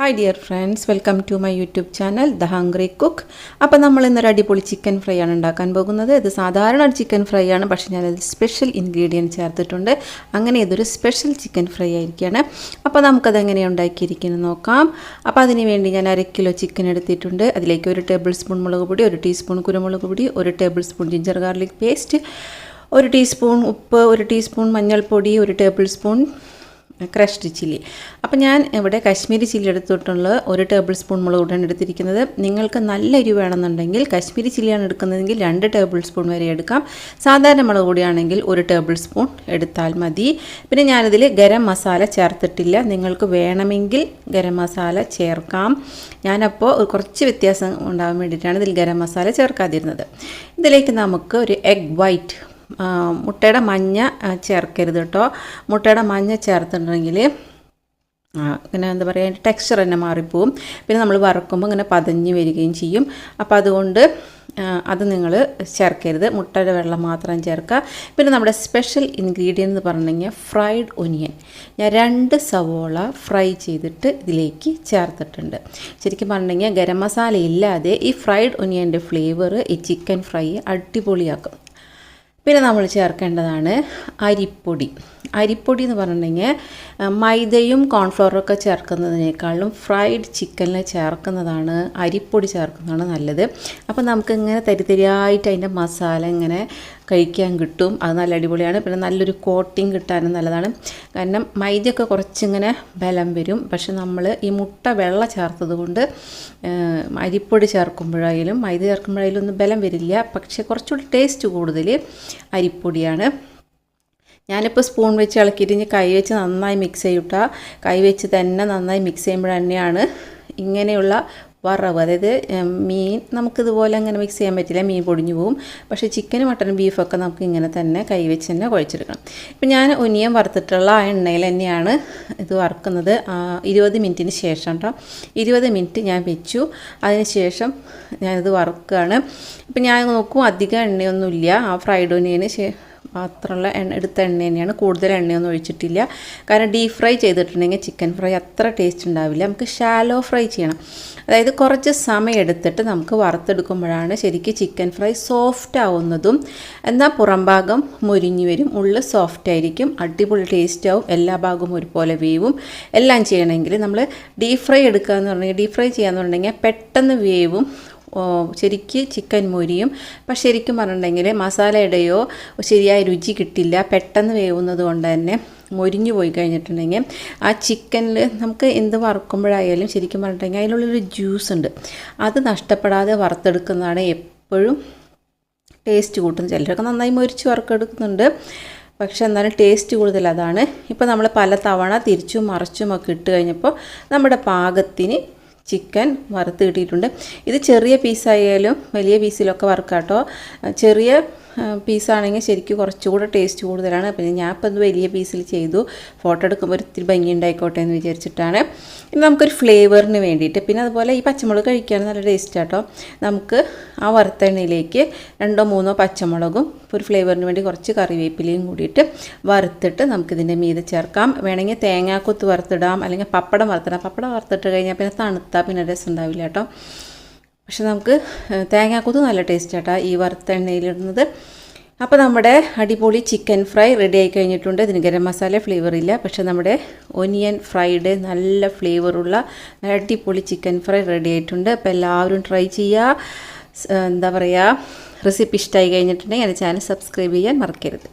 Hi dear friends welcome to my YouTube channel the hungry cook അപ്പോൾ നമ്മൾ ഇന്നൊരു അടിപൊളി ചിക്കൻ ഫ്രൈ ആണ് ഉണ്ടാക്കാൻ പോകുന്നത്. ഇത് സാധാരണ ഒരു ചിക്കൻ ഫ്രൈ ആണ് പക്ഷേ ഞാനതിൽ സ്പെഷ്യൽ ഇൻഗ്രീഡിയന്റ് ചേർത്തിട്ടുണ്ട്. അങ്ങനെ ഇതൊരു സ്പെഷ്യൽ ചിക്കൻ ഫ്രൈ ആയിരിക്കുകയാണ് അപ്പോൾ നമുക്കത് എങ്ങനെയാണ് ഉണ്ടാക്കിയിരിക്കുന്നത് നോക്കാം. അപ്പോൾ അതിന് വേണ്ടി ഞാൻ അര കിലോ ചിക്കൻ എടുത്തിട്ടുണ്ട്. അതിലേക്ക് ഒരു ടേബിൾ സ്പൂൺ മുളക് പൊടി ഒരു ടീസ്പൂൺ കുരുമുളക് പൊടി ഒരു tablespoon ginger garlic paste ഒരു ടീസ്പൂൺ ഉപ്പ് ഒരു ടീസ്പൂൺ മഞ്ഞൾപ്പൊടി ഒരു ടേബിൾ സ്പൂൺ ക്രഷ്ഡ് ചില്ലി അപ്പോൾ ഞാൻ ഇവിടെ കശ്മീരി ചില്ലി എടുത്തിട്ടുള്ള ഒരു ടേബിൾ സ്പൂൺ മുളക് പൊടിയാണ് എടുത്തിരിക്കുന്നത്. നിങ്ങൾക്ക് നല്ല എരിവ് വേണമെന്നുണ്ടെങ്കിൽ കശ്മീരി ചില്ലിയാണ് എടുക്കുന്നതെങ്കിൽ രണ്ട് ടേബിൾ സ്പൂൺ വരെ എടുക്കാം. സാധാരണ മുളക് പൊടിയാണെങ്കിൽ ഒരു ടേബിൾ സ്പൂൺ എടുത്താൽ മതി. പിന്നെ ഞാനിതിൽ ഗരം മസാല ചേർത്തിട്ടില്ല. നിങ്ങൾക്ക് വേണമെങ്കിൽ ഗരം മസാല ചേർക്കാം. ഞാനപ്പോൾ കുറച്ച് വ്യത്യാസം ഉണ്ടാകാൻ വേണ്ടിയിട്ടാണ് ഇതിൽ ഗരം മസാല ചേർക്കാതിരുന്നത്. ഇതിലേക്ക് നമുക്ക് ഒരു എഗ് വൈറ്റ് മുട്ടയുടെ മഞ്ഞ ചേർക്കരുത് കേട്ടോ. മുട്ടയുടെ മഞ്ഞ ചേർത്തിട്ടുണ്ടെങ്കിൽ ഇങ്ങനെ എന്താ പറയുക അതിന്റെ ടെക്സ്ചർ തന്നെ മാറിപ്പോവും. പിന്നെ നമ്മൾ വറക്കുമ്പോൾ ഇങ്ങനെ പതഞ്ഞ് വരികയും ചെയ്യും. അപ്പോൾ അതുകൊണ്ട് അത് നിങ്ങൾ ചേർക്കരുത്. മുട്ടയുടെ വെള്ളം മാത്രം ചേർക്കുക. പിന്നെ നമ്മുടെ സ്പെഷ്യൽ ഇൻഗ്രീഡിയന്റ് എന്ന് പറഞ്ഞിട്ടുണ്ടെങ്കിൽ ഫ്രൈഡ് ഒനിയൻ ഞാൻ രണ്ട് സവോള ഫ്രൈ ചെയ്തിട്ട് ഇതിലേക്ക് ചേർത്തിട്ടുണ്ട്. ശരിക്കും പറഞ്ഞിട്ടുണ്ടെങ്കിൽ ഗരം മസാല ഇല്ലാതെ ഈ ഫ്രൈഡ് ഒനിയന്റെ ഫ്ലേവർ ഈ ചിക്കൻ ഫ്രൈ അടിപൊളിയാക്കും. പിന്നെ നമ്മൾ ചേർക്കേണ്ടതാണ് അരിപ്പൊടി. അരിപ്പൊടി എന്ന് പറഞ്ഞിട്ടുണ്ടെങ്കിൽ മൈദയും കോൺഫ്ലവറും ഒക്കെ ചേർക്കുന്നതിനേക്കാളും ഫ്രൈഡ് ചിക്കനിൽ ചേർക്കുന്നതാണ് അരിപ്പൊടി ചേർക്കുന്നതാണ് നല്ലത്. അപ്പോൾ നമുക്ക് ഇങ്ങനെ തരിതരിയായിട്ട് അതിന്റെ മസാല ഇങ്ങനെ കഴിക്കാൻ കിട്ടും. അത് നല്ല അടിപൊളിയാണ്. പിന്നെ നല്ലൊരു കോട്ടിങ് കിട്ടാനും നല്ലതാണ്. കാരണം മൈദയൊക്കെ കുറച്ചിങ്ങനെ ബലം വരും. പക്ഷെ നമ്മൾ ഈ മുട്ട വെള്ള ചേർത്തത് കൊണ്ട് അരിപ്പൊടി ചേർക്കുമ്പോഴായാലും മൈദ ചേർക്കുമ്പോഴായാലും ഒന്നും ബലം വരില്ല. പക്ഷേ കുറച്ചുകൂടി ടേസ്റ്റ് കൂടുതൽ അരിപ്പൊടിയാണ്. ഞാനിപ്പോൾ സ്പൂൺ വെച്ച് ഇളക്കിയിട്ട് ഇനി കൈ വെച്ച് നന്നായി മിക്സ് ചെയ്യൂട്ടാ. കൈ വെച്ച് തന്നെ നന്നായി മിക്സ് ചെയ്യുമ്പോൾ തന്നെയാണ് ഇങ്ങനെയുള്ള വറവ്. അതായത് മീൻ നമുക്കിതുപോലെ അങ്ങനെ മിക്സ് ചെയ്യാൻ പറ്റില്ല. മീൻ പൊടിഞ്ഞു പോകും പക്ഷേ ചിക്കനും മട്ടനും ബീഫൊക്കെ നമുക്ക് ഇങ്ങനെ തന്നെ കൈ വെച്ച് തന്നെ കുഴച്ചെടുക്കണം. ഇപ്പം ഞാൻ ഒനിയൻ വറുത്തിട്ടുള്ള ആ എണ്ണയിൽ തന്നെയാണ് ഇത് വറുക്കുന്നത്. ഇരുപത് മിനിറ്റിന് ശേഷം കേട്ടോ ഇരുപത് മിനിറ്റ് ഞാൻ വെച്ചു. അതിന് ശേഷം ഞാനിത് വറുക്കുകയാണ്. ഇപ്പം ഞാൻ നോക്കും അധികം എണ്ണയൊന്നുമില്ല. ആ ഫ്രൈഡ് ഒനിയന് മാത്രമുള്ള എണ്ണ എടുത്ത എണ്ണ തന്നെയാണ് കൂടുതൽ എണ്ണയൊന്നും ഒഴിച്ചിട്ടില്ല. കാരണം ഡീപ് ഫ്രൈ ചെയ്തിട്ടുണ്ടെങ്കിൽ ചിക്കൻ ഫ്രൈ അത്ര ടേസ്റ്റ് ഉണ്ടാവില്ല. നമുക്ക് ഷാലോ ഫ്രൈ ചെയ്യണം. അതായത് കുറച്ച് സമയം എടുത്തിട്ട് നമുക്ക് വറുത്തെടുക്കുമ്പോഴാണ് ശരിക്കും ചിക്കൻ ഫ്രൈ സോഫ്റ്റ് ആവുന്നതും എന്നാൽ പുറം ഭാഗം മുരിഞ്ഞു വരും ഉള്ളിൽ സോഫ്റ്റ് ആയിരിക്കും അടിപൊളി ടേസ്റ്റ് ആവും എല്ലാ ഭാഗവും ഒരുപോലെ വേവും. എല്ലാം ചെയ്യണമെങ്കിൽ നമ്മൾ ഡീപ് ഫ്രൈ എടുക്കുക എന്ന് പറഞ്ഞാൽ ഡീപ് ഫ്രൈ ചെയ്യാന്ന് പറഞ്ഞിട്ടുണ്ടെങ്കിൽ പെട്ടെന്ന് വേവും ശരിക്ക് ചിക്കൻ മൊരിയും. പക്ഷെ ശരിക്കും പറഞ്ഞിട്ടുണ്ടെങ്കിൽ മസാലയുടെയോ ശരിയായ രുചി കിട്ടില്ല. പെട്ടെന്ന് വേവുന്നത് കൊണ്ട് തന്നെ മൊരിഞ്ഞു പോയി കഴിഞ്ഞിട്ടുണ്ടെങ്കിൽ ആ ചിക്കനിൽ നമുക്ക് എന്ത് വറുക്കുമ്പോഴായാലും ശരിക്കും പറഞ്ഞിട്ടുണ്ടെങ്കിൽ അതിനുള്ളൊരു ജ്യൂസ് ഉണ്ട്. അത് നഷ്ടപ്പെടാതെ വറുത്തെടുക്കുന്നതാണ് എപ്പോഴും ടേസ്റ്റ് കൂട്ടുന്നത്. ചിലരൊക്കെ നന്നായി മൊരിച്ച് വറുക്കെടുക്കുന്നുണ്ട്. പക്ഷേ എന്നാലും ടേസ്റ്റ് കൂടുതൽ അതാണ്. ഇപ്പോൾ നമ്മൾ പല തവണ തിരിച്ചും മറിച്ചും ഒക്കെ ഇട്ട് കഴിഞ്ഞപ്പോൾ നമ്മുടെ പാകത്തിന് ചിക്കൻ വറുത്ത് കിട്ടിയിട്ടുണ്ട്. ഇത് ചെറിയ പീസായാലും വലിയ പീസിലൊക്കെ വറുക്കാട്ടോ. ചെറിയ പീസാണെങ്കിൽ ശരിക്കും കുറച്ചുകൂടെ ടേസ്റ്റ് കൂടുതലാണ്. പിന്നെ ഞാൻ ഇപ്പം ഇത് വലിയ പീസിൽ ചെയ്തു. ഫോട്ടോ എടുക്കുമ്പോൾ ഒത്തിരി ഭംഗി ഉണ്ടായിക്കോട്ടെ എന്ന് വിചാരിച്ചിട്ടാണ്. ഇനി നമുക്കൊരു ഫ്ലേവറിന് വേണ്ടിയിട്ട്. പിന്നെ അതുപോലെ ഈ പച്ചമുളക് കഴിക്കാൻ നല്ല ടേസ്റ്റ് ആട്ടോ നമുക്ക് ആ വറുത്തെണ്ണയിലേക്ക് രണ്ടോ മൂന്നോ പച്ചമുളകും ഒരു ഫ്ലേവറിന് വേണ്ടി കുറച്ച് കറിവേപ്പിലയും കൂടിയിട്ട് വറുത്തിട്ട് നമുക്കിതിന്റെ മീതെ ചേർക്കാം. വേണമെങ്കിൽ തേങ്ങാക്കൊത്ത് വറുത്തിടാം. അല്ലെങ്കിൽ പപ്പടം വറുത്തിടാം. പപ്പടം വറുത്തിട്ട് കഴിഞ്ഞാൽ പിന്നെ തണുത്താൽ പിന്നെ രസം ഉണ്ടാവില്ല കേട്ടോ പക്ഷെ നമുക്ക് തേങ്ങാക്കൂത്ത് നല്ല ടേസ്റ്റ് ഈ വറുത്ത എണ്ണയിലിടുന്നത്. അപ്പോൾ നമ്മുടെ അടിപൊളി ചിക്കൻ ഫ്രൈ റെഡി ആയി കഴിഞ്ഞിട്ടുണ്ട് ഇതിന് ഗരം മസാല ഫ്ലേവർ ഇല്ല. പക്ഷേ നമ്മുടെ ഒനിയൻ ഫ്രൈഡ് നല്ല ഫ്ലേവറുള്ള അടിപൊളി ചിക്കൻ ഫ്രൈ റെഡി ആയിട്ടുണ്ട് അപ്പോൾ എല്ലാവരും ട്രൈ ചെയ്യുക എന്താ പറയുക റെസിപ്പി ഇഷ്ടമായി കഴിഞ്ഞിട്ടുണ്ടെങ്കിൽ എന്റെ ചാനൽ സബ്സ്ക്രൈബ് ചെയ്യാൻ മറക്കരുത്.